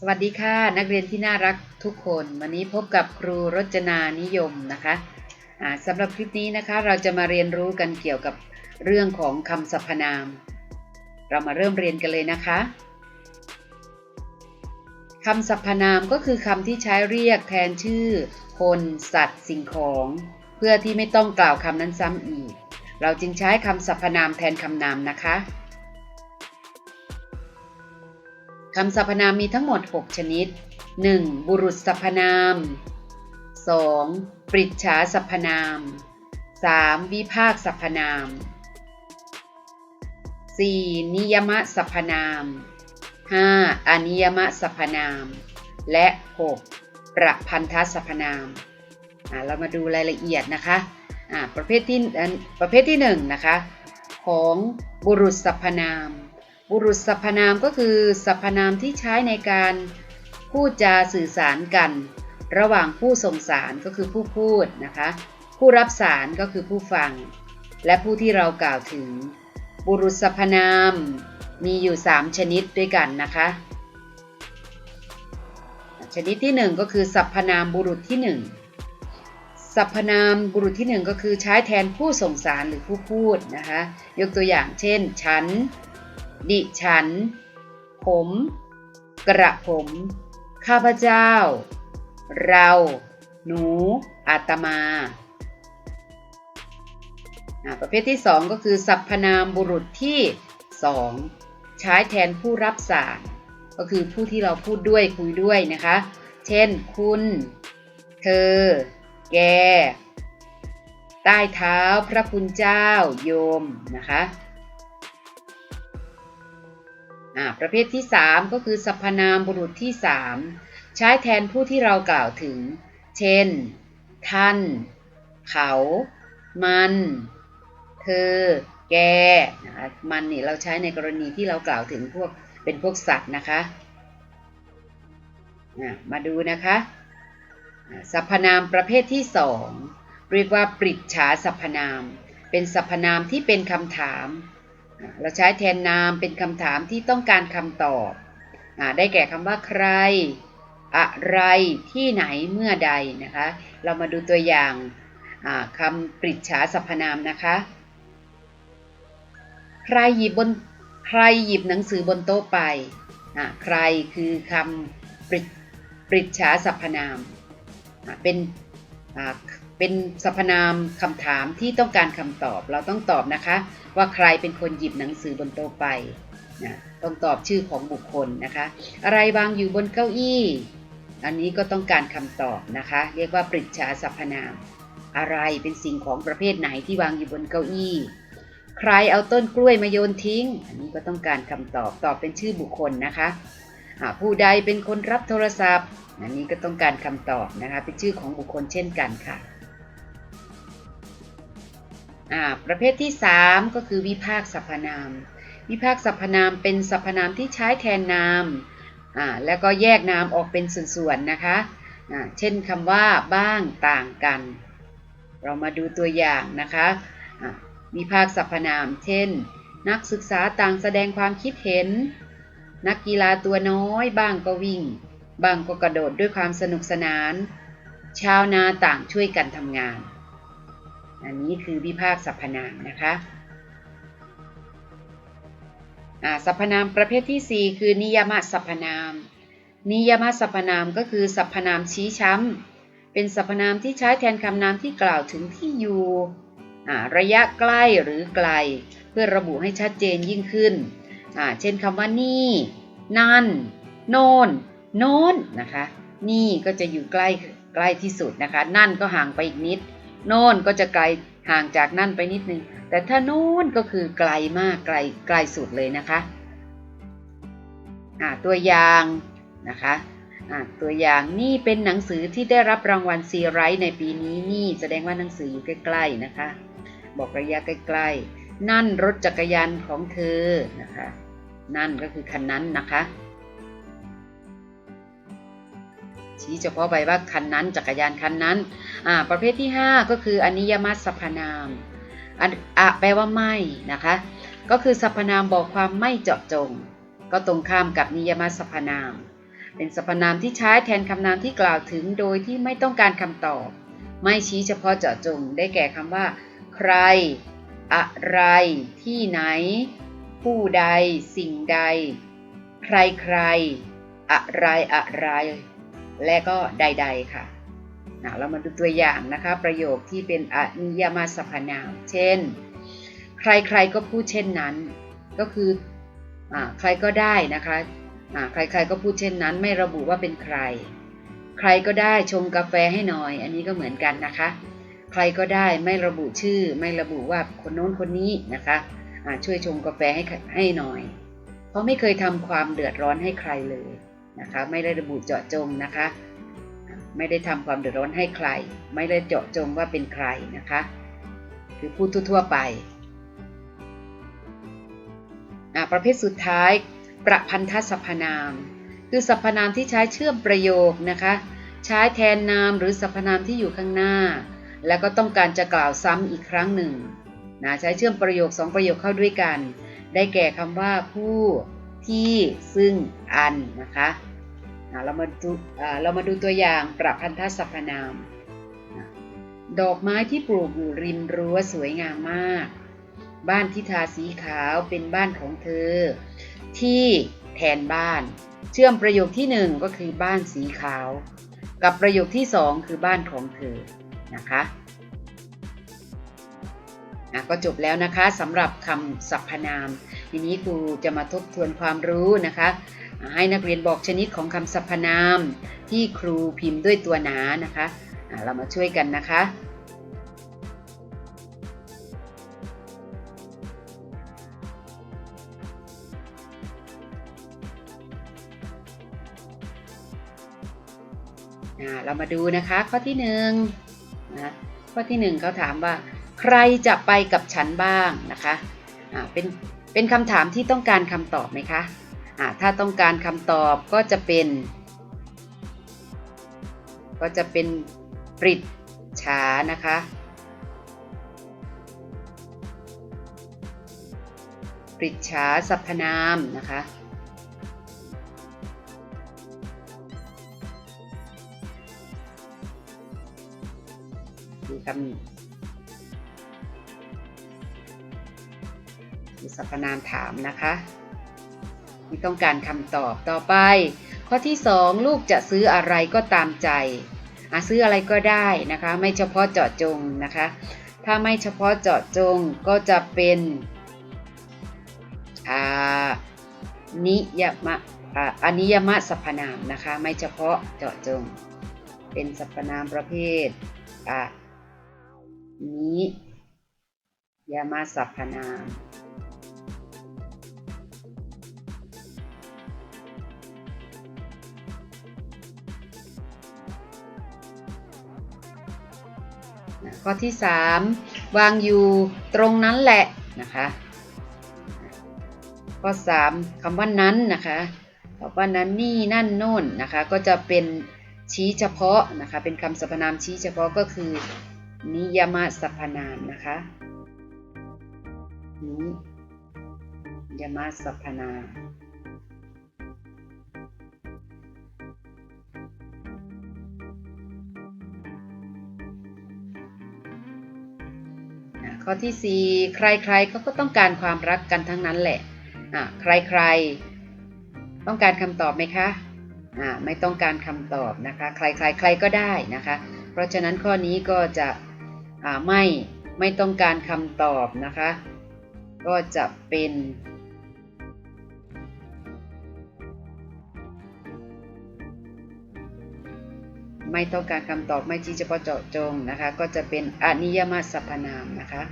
สวัสดีค่ะ นักเรียนที่น่ารักทุกคน วันนี้พบกับครูรจนานิยมนะคะสำหรับคลิปนี้นะคะเราจะมาเรียนรู้กันเกี่ยวกับเรื่องของคำสรรพนาม เรามาเริ่มเรียนกันเลยนะคะคำสรรพนามก็คือคำที่ใช้เรียกแทนชื่อ คน สัตว์ สิ่งของ เพื่อที่ไม่ต้องกล่าวคำนั้นซ้ำอีก เราจึงใช้คำสรรพนามแทนคำนามนะคะ คำสรรพนามมีทั้งหมด 6 ชนิด 1. บุรุษสรรพนาม 2. ปริจฉาสรรพนาม 3. วิภาคสรรพนาม 4. นิยมสรรพนาม 5. อนิยมสรรพนาม และ 6. ประพันธสรรพนามอ่าเรามาดูรายละเอียดนะคะอ่าประเภทที่ประเภทที่1นะคะของบุรุษสรรพนาม บุรุษสรรพนามก็คือสรรพนามที่ใช้ในการพูดจาสื่อสารกัน ระหว่างผู้ส่งสารก็คือผู้พูดนะคะ ผู้รับสารก็คือผู้ฟัง และผู้ที่เรากล่าวถึง บุรุษสรรพนามมีอยู่ 3 ชนิดด้วยกันนะคะ ชนิดที่ 1 ก็คือสรรพนามบุรุษที่ 1สรรพนามบุรุษที่ 1 ก็คือใช้แทนผู้ส่งสารหรือผู้พูดนะคะ ยกตัวอย่างเช่น ฉัน ดิฉัน ผม กระผม ข้าพเจ้า เรา หนู อาตมาอ่าประเภทที่2ก็คือสรรพนามบุรุษที่2ใช้แทนผู้รับสาร ก็คือผู้ที่เราพูดด้วยคุยด้วยนะคะ เช่น คุณ เธอ แก ใต้เท้าพระคุณเจ้าโยมนะคะ ประเภทที่ 3 ก็คือสรรพนามบุรุษที่ 3 ใช้แทนผู้ที่เรากล่าวถึง เช่น ท่าน เขา มัน เธอ แกนะคะมันนี่เราใช้ในกรณีที่เรากล่าวถึงพวกเป็นพวกสัตว์นะคะ มาดูนะคะสรรพนามประเภทที่2เรียกว่าปริจฉาสรรพนาม เป็นสรรพนามที่เป็นคำถาม เราใช้แทนนามเป็นคำถามที่ต้องการคำตอบอได้แก่คำว่าใคร อะไรที่ไหนเมื่อใดนะคะ เรามาดูตัวอย่างคำปริจฉาสรรพนามนะคะ ใครหยิบบนใครหยิบหนังสือบนโต๊ะไป ใครคือคำปริปริจฉาสรรพนาม เป็น เป็นสรรพนามคำถามที่ต้องการคำตอบ เราต้องตอบนะคะ ว่าใครเป็นคนหยิบหนังสือบนโต๊ะไปนะต้องตอบชื่อของบุคคลนะคะ อะไรวางอยู่บนเก้าอี้ อันนี้ก็ต้องการคำตอบนะคะ เรียกว่าปริจฉาสรรพนาม อะไรเป็นสิ่งของประเภทไหนที่วางอยู่บนเก้าอี้ ใครเอาต้นกล้วยมาโยนทิ้ง อันนี้ก็ต้องการคำตอบตอบเป็นชื่อบุคคลนะคะผู้ใดเป็นคนรับโทรศัพท์ อันนี้ก็ต้องการคำตอบนะคะ เป็นชื่อของบุคคลเช่นกันค่ะ ประเภทที่ 3 ก็คือวิภาคสรรพนาม วิภาคสรรพนามเป็นสรรพนามที่ใช้แทนนามแล้วก็แยกนามออกเป็นส่วนๆนะคะเช่นคำว่าบ้างต่างกัน เรามาดูตัวอย่างนะคะวิภาคสรรพนาม เช่น นักศึกษาต่างแสดงความคิดเห็น นักกีฬาตัวน้อยบ้างก็วิ่ง บ้างก็กระโดดด้วยความสนุกสนาน ชาวนาต่างช่วยกันทำงาน อันนี้คือวิภาคสรรพนามนะคะสรรพนามประเภทที่ 4 คือนิยมสรรพนาม นิยมสรรพนามก็คือสรรพนามชี้ช้ำ เป็นสรรพนามที่ใช้แทนคำนามที่กล่าวถึงที่อยู่ระยะใกล้หรือไกล เพื่อระบุให้ชัดเจนยิ่งขึ้น เช่นคำว่านี่ นั่น โน่น โน้นนะคะ นี่ก็จะอยู่ใกล้ใกล้ที่สุดนะคะ นั่นก็ห่างไปอีกนิด โน่นก็จะไกลห่างจากนั่นไปนิดนึง แต่ถ้าโน่นก็คือไกลมากไกลไกลสุดเลยนะคะะตัวอย่างนะคะะตัวอย่างนี่เป็นหนังสือที่ได้รับรางวัลซีไรท์ในปีนี้นี่แสดงว่าหนังสืออยู่ใกล้ๆนะคะ บอกระยะใกล้ๆนั่นรถจักรยานของเธอนะคะ นั่นก็คือคันนั้นนะคะ ชี้เฉพาะไปว่าคันนั้นจักรยานคันนั้นประเภทที่ 5 ก็คืออนิยมัสสรรพนามอันอะแปลว่าไม่นะคะ ก็คือสรรพนามบอกความไม่เจาะจง ก็ตรงข้ามกับนิยมัสสรรพนาม เป็นสรรพนามที่ใช้แทนคำนามที่กล่าวถึงโดยที่ไม่ต้องการคำตอบ ไม่ชี้เฉพาะเจาะจง ได้แก่คำว่า ใคร อะไร ที่ไหน ผู้ใด สิ่งใด ใครใคร อะไรอะไร และก็ใด ๆ ค่ะนะเรามาดูตัวอย่างนะคะ ประโยคที่เป็นอนิยมาสรรพนาม เช่น ใครๆก็พูดเช่นนั้น ก็คืออใครก็ได้นะคะอ่าใครๆก็พูดเช่นนั้น ไม่ระบุว่าเป็นใคร ใครก็ได้ชงกาแฟให้หน่อย อันนี้ก็เหมือนกันนะคะ ใครก็ได้ไม่ระบุชื่อ ไม่ระบุว่าคนโน้นคนนี้นะคะช่วยชงกาแฟให้ให้หน่อย เพราะไม่เคยทำความเดือดร้อนให้ใครเลย นะคะไม่ได้ระบุเจาะจงนะคะ ไม่ได้ทำความเดือดร้อนให้ใคร ไม่ได้เจาะจงว่าเป็นใครนะคะ คือพูดทั่วๆไปประเภทสุดท้าย ประพันธสรรพนาม คือสรรพนามที่ใช้เชื่อมประโยคนะคะ ใช้แทนนามหรือสรรพนามที่อยู่ข้างหน้า แล้วก็ต้องการจะกล่าวซ้ำอีกครั้งหนึ่งนะใช้เชื่อมประโยคสองประโยคเข้าด้วยกัน ได้แก่คำว่าผู้ ที่ซึ่งอันนะคะเรามาดูเรามาดูตัวอย่างประพันธสรรพนาม ดอกไม้ที่ปลูกอยู่ริมรั้วสวยงามมาก บ้านที่ทาสีขาวเป็นบ้านของเธอ ที่แทนบ้าน เชื่อมประโยคที่หนึ่งก็คือบ้านสีขาว กับประโยคที่สองคือบ้านของเธอนะคะก็จบแล้วนะคะสำหรับคำสรรพนาม ทีนี้ครูจะมาทบทวนความรู้นะคะ ให้นักเรียนบอกชนิดของคำสรรพนาม ที่ครูพิมพ์ด้วยตัวหนานะคะเรามาช่วยกันนะคะเรามาดูนะคะข้อที่หนึ่งนะข้อที่หนึ่งเขาถามว่า ใครจะไปกับฉันบ้างนะคะเป็น เป็นคำถามที่ต้องการคำตอบไหมคะอ่าถ้าต้องการคำตอบก็จะเป็น ก็จะเป็นปริดฉานะคะ ปริดฉาสรรพนามนะคะดูคำ ดูสรรพนามถามนะคะที่ต้องการคำตอบต่อไป ข้อที่ 2 ลูกจะซื้ออะไรก็ตามใจอะซื้ออะไรก็ได้นะคะ ไม่เฉพาะเจาะจงนะคะ ถ้าไม่เฉพาะเจาะจงก็จะเป็นอานิยมะอ่าอนิยมะสรรพนามนะคะ ไม่เฉพาะเจาะจง เป็นสรรพนามประเภทอานี้ยามาสรรพนาม ข้อที่ 3 วางอยู่ตรงนั้นแหละนะคะข้อ 3คำว่านั้นนะคะคำว่านั้นนี่นั่นโน่นนะคะก็จะเป็นชี้เฉพาะนะคะเป็นคำสรรพนามชี้เฉพาะก็คือนิยมสรรพนามนะคะนิยมสรรพนาม ข้อที่ 4 ใครๆเขาก็ต้องการความรักกันทั้งนั้นแหละอะใครๆ ต้องการคำตอบไหมคะอ่าไม่ต้องการคำตอบนะคะ ใครๆ ใครก็ได้นะคะ เพราะฉะนั้นข้อนี้ก็จะอ่าไม่ไม่ต้องการคำตอบนะคะ ก็จะเป็น ไม่ต้องการคำตอบไม่ชี้เฉพาะเจาะจงนะคะก็จะเป็นอนิยมสรรพนามนะคะ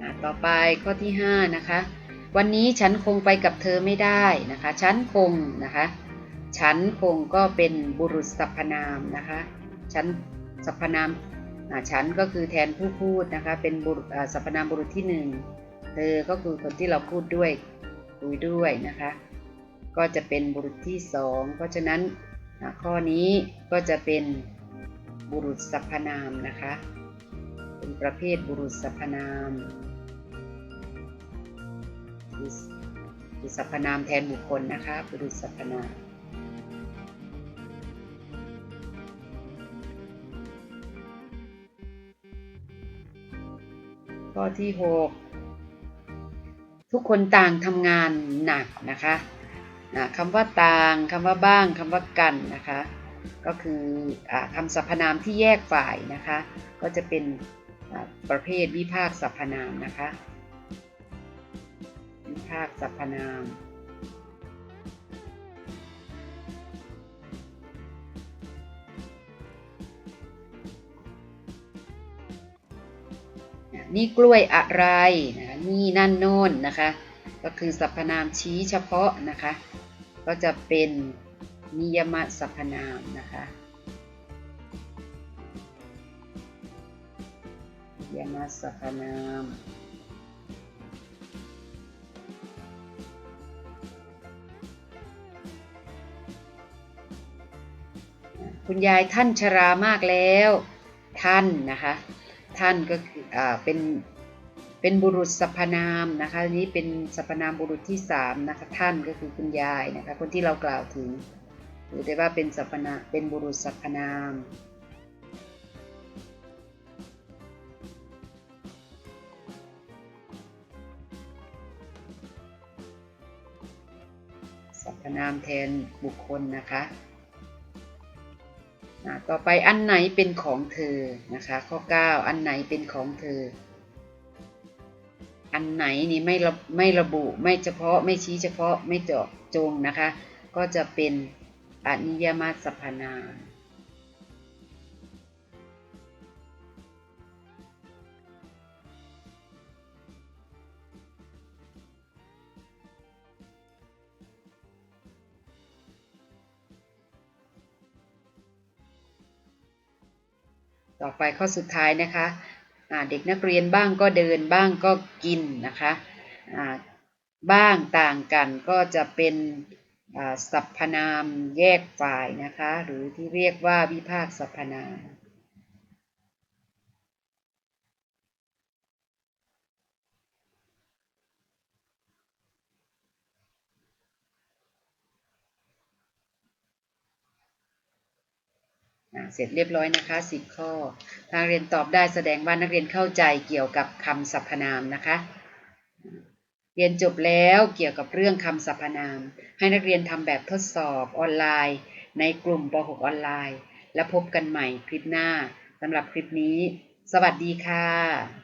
อะต่อไปข้อที่ 5 นะคะ วันนี้ฉันคงไปกับเธอไม่ได้นะคะ ฉันคงนะคะ ฉันคงก็เป็นบุรุษสรรพนามนะคะฉันสรรพนามฉันก็คือแทนผู้พูดนะคะเป็นบุรุษสรรพนามบุรุษที่หนึ่งเธอก็คือคนที่เราพูดด้วยคุยด้วยนะคะก็จะเป็นบุรุษที่สองเพราะฉะนั้นข้อนี้ก็จะเป็นบุรุษสรรพนามนะคะเป็นประเภทบุรุษสรรพนามคือคือสรรพนามแทนบุคคลนะคะบุรุษสรรพนาม ข้อที่ 6 ทุกคนต่างทำงานหนักนะคะนะคำว่าต่างคำว่าบ้างคำว่ากันนะคะ ก็คืออคำสรรพนามที่แยกฝ่ายนะคะ ก็จะเป็นประเภทวิภาคสรรพนามนะคะ วิภาคสรรพนาม นี่กล้วยอะไรนะนี่นั่นโน่นนะคะ ก็คือสรรพนามชี้เฉพาะนะคะ ก็จะเป็นนิยมสรรพนามนะคะนิยมสรรพนามคุณยายท่านชรามากแล้ว ท่านนะคะ ท่านก็คื เป็นเป็นบุรุษสรรพนามนะคะนี้เป็นสรรพนามบุรุษที่สามนะคะท่านก็คือคุณยายนะคะคนที่เรากล่าวถึงถือได้ว่าเป็นสรรพนามเป็นบุรุษสรรพนามสรรพนามแทนบุคคลนะคะ ต่อไปอันไหนเป็นของเธอนะคะ ข้อ 9 อันไหนเป็นของเธอ อันไหนนี่ไม่ระไม่ระบุไม่เฉพาะไม่ชี้เฉพาะไม่เจาะจงนะคะ ก็จะเป็นอนิยมาสพนาม ต่อไปข้อสุดท้ายนะคะเด็กนักเรียนบ้างก็เดินบ้างก็กินนะคะบ้างต่างกันก็จะเป็นสรรพนามแยกฝ่ายนะคะ หรือที่เรียกว่าวิภาคสรรพนาม เสร็จเรียบร้อยนะคะ10ข้อทางเรียนตอบได้แสดงว่านักเรียนเข้าใจเกี่ยวกับคำสรรพนามนะคะ เรียนจบแล้วเกี่ยวกับเรื่องคำสรรพนาม ให้นักเรียนทำแบบทดสอบออนไลน์ ในกลุ่มป .6 ออนไลน์ แล้วพบกันใหม่คลิปหน้าสำหรับคลิปนี้ สวัสดีค่ะ